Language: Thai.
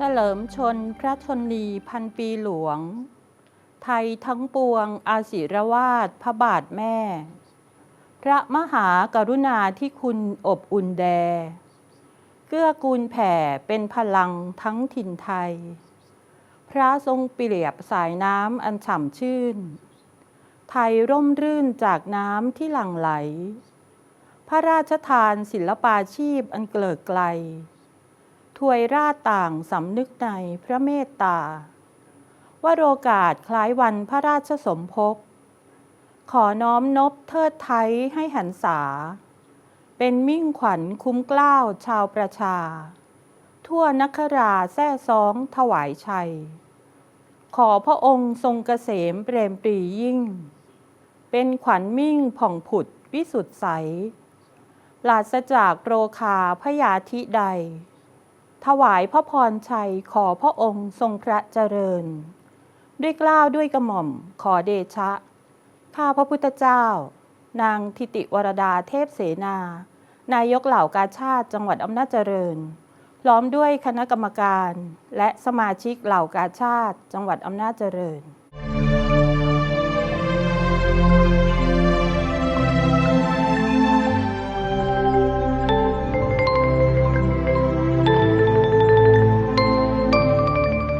เฉลิมชนพระชนนีพันปีหลวง ไทยทั้งปวงอาศิรวาสพระบาทแม่ พระมหากรุณาที่คุณอบอุ่นแด เกื้อกูลแผ่เป็นพลังทั้งถิ่นไทย พระทรงเปรียบสายน้ำอันฉ่ำชื่น ไทยร่มรื่นจากน้ำที่หลั่งไหล พระราชทานศิลปาชีพอันเกลิกไกล ถวยราต่างสำนึกในพระเมตตา ว่าโอกาสคล้ายวันพระราชสมภพ ขอน้อมนบเทิดไทยให้หันษา เป็นมิ่งขวัญคุ้มกล้าวชาวประชา ทั่วนักราแท้ซองถวายชัย ขอพระองค์ทรงเกษมเปรมปรียิ่ง เป็นขวัญมิ่งผ่องผุดวิสุทธิใส ปราศจากโรคาพยาธิใด ถวายพระพรชัยขอพระองค์ทรงพระเจริญ ด้วยกล้าวด้วยกระหม่อมขอเดชะ ข้าพระพุทธเจ้า นางทิติวรดาเทพเสนา นายกเหล่ากาชาติจังหวัดอำนาจเจริญพร้อมด้วยคณะกรรมการ และสมาชิกเหล่ากาชาติจังหวัดอำนาจเจริญ